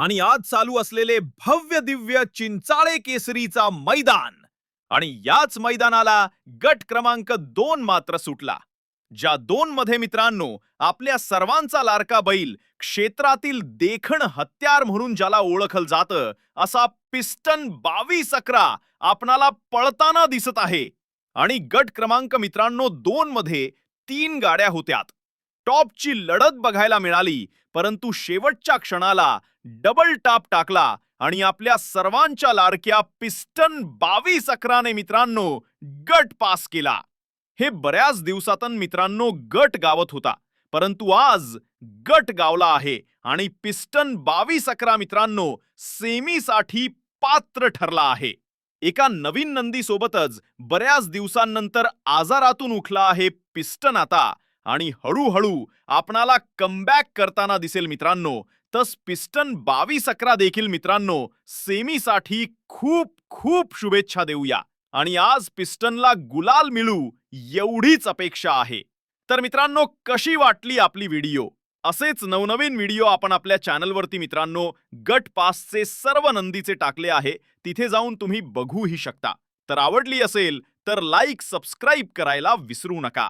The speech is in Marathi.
आणि आज चालू असलेले भव्य दिव्य चिंचाळे केसरीचा मैदान. आणि याच मैदानाला गट क्रमांक दोन मात्र सुटला. ज्या दोन मध्ये मित्रांनो आपल्या सर्वांचा लाडका बैल क्षेत्रातील देखण हत्यार म्हणून ज्याला ओळखल जातं असा पिस्टन बावीस अकरा आपणाला पळताना दिसत आहे. आणि गट क्रमांक मित्रांनो दोन मध्ये तीन गाड्या होत्यात. टॉपची लढत बघायला मिळाली परंतु शेवटच्या क्षणाला डबल टाप टाकला आणि आपल्या सर्वांच्या लाडक्या पिस्टन बावीस अकराने मित्रांनो गट पास केला. हे बऱ्याच दिवसातून मित्रांनो गट गावत होता परंतु आज गट गावला आहे आणि पिस्टन बावीस अकरा मित्रांनो सेमीसाठी पात्र ठरला आहे. एका नवीन नंदी सोबतच बऱ्याच दिवसांनंतर आजारातून उठला आहे पिस्टन आता आणि हळूहळू आपणाला कमबॅक करताना दिसेल मित्रांनो. तस पिस्टन बावीस अकरा देखील मित्रांनो सेमीसाठी खूप खूप शुभेच्छा देऊया. आणि आज पिस्टनला गुलाल मिळू एवढीच अपेक्षा आहे. तर मित्रांनो कशी वाटली आपली व्हिडिओ? असेच नवनवीन व्हिडिओ आपण आपल्या चॅनलवरती मित्रांनो गट पासचे सर्व नंदीचे टाकले आहे. तिथे जाऊन तुम्ही बघूही शकता. तर आवडली असेल तर लाईक सबस्क्राईब करायला विसरू नका.